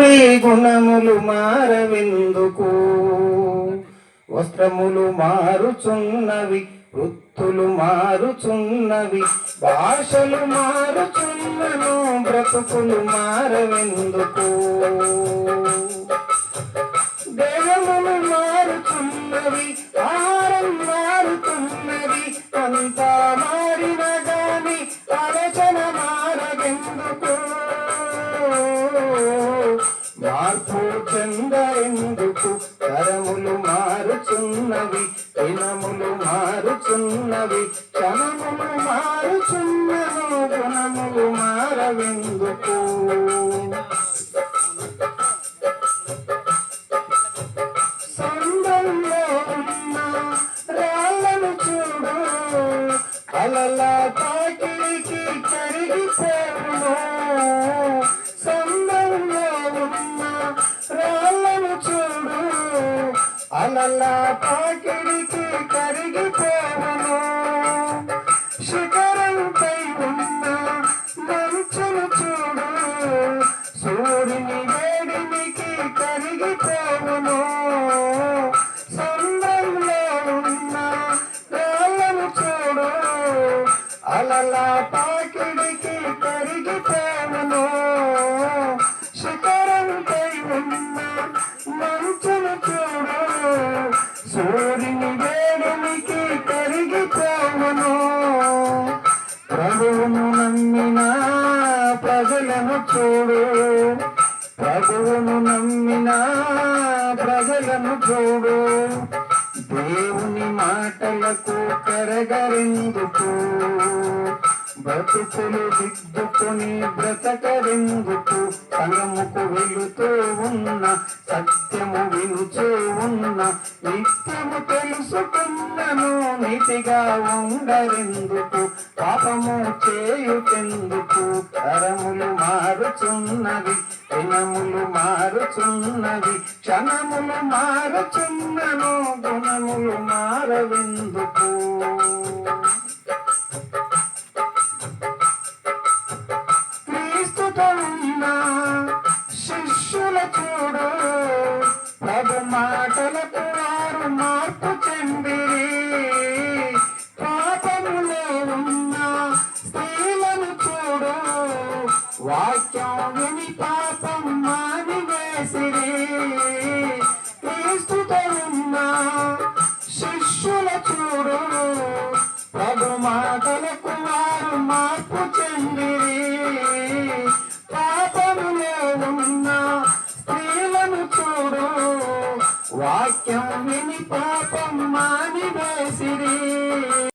ఈ గుణములు మారవెందుకు? వస్త్రములు మారుచున్నవి వృత్తులు మారుచున్నవి భాషలు మారుచున్నను బ్రతుకులు మారవెందుకు? దేహములు మారుచున్నవి ఆరం మారుతున్నది అంతా మారిన మార్పు చెందెందుకు తరములు మారుచున్నవి దినములు మారుచున్నవి క్షణములు మారుచున్నవి గుణములు మారవెందుకు? సందంలో ఉన్న రాళ్ళను చూడు అలలా తాకిడికి కరిగిపోను అలలా పాకిడికి కరిగిపోవను. శిఖరంపై ఉన్న మంచును చూడు. సూర్యుని వేడినికి కరిగిపోవను. సంద్రంలో ఉన్న రాళ్ళను చూడు. అలలా పాకిడికి కరిగిపో సూర్యుని వేడినికి కరిగిపోవును ప్రభువును నమ్మిన ప్రజలను చూడు. ప్రభువును నమ్మిన ప్రజలను చూడు. దేవుని మాటలకు కరగరెందుకు? బ్రతుకులు దిద్దుకొని బ్రతకరెందుకు సంగముకు వెళుతూ ఉన్న సత్యము వినుచూ ఉన్న నిత్యము తెలుసుకున్నను నీతిగా ఉండరెందుకు? పాపము చేయుటెందుకు తరములు మారుచున్నవి దినములు మారుచున్నవి క్షణములు మారుచున్నను గుణములు మారవెందుకు? క్రీస్తుతో శిష్యుల చూడు ప్రభు మాటలకు వారు మార్పు చెందిరి పాపములో ఉన్న స్త్రీలను చూడు వాక్యం విని పాపం మానివేసిరి. క్రీస్తుతో ఉన్న శిష్యుల చూడు వాక్యం విని పాపం మాని వేసిరి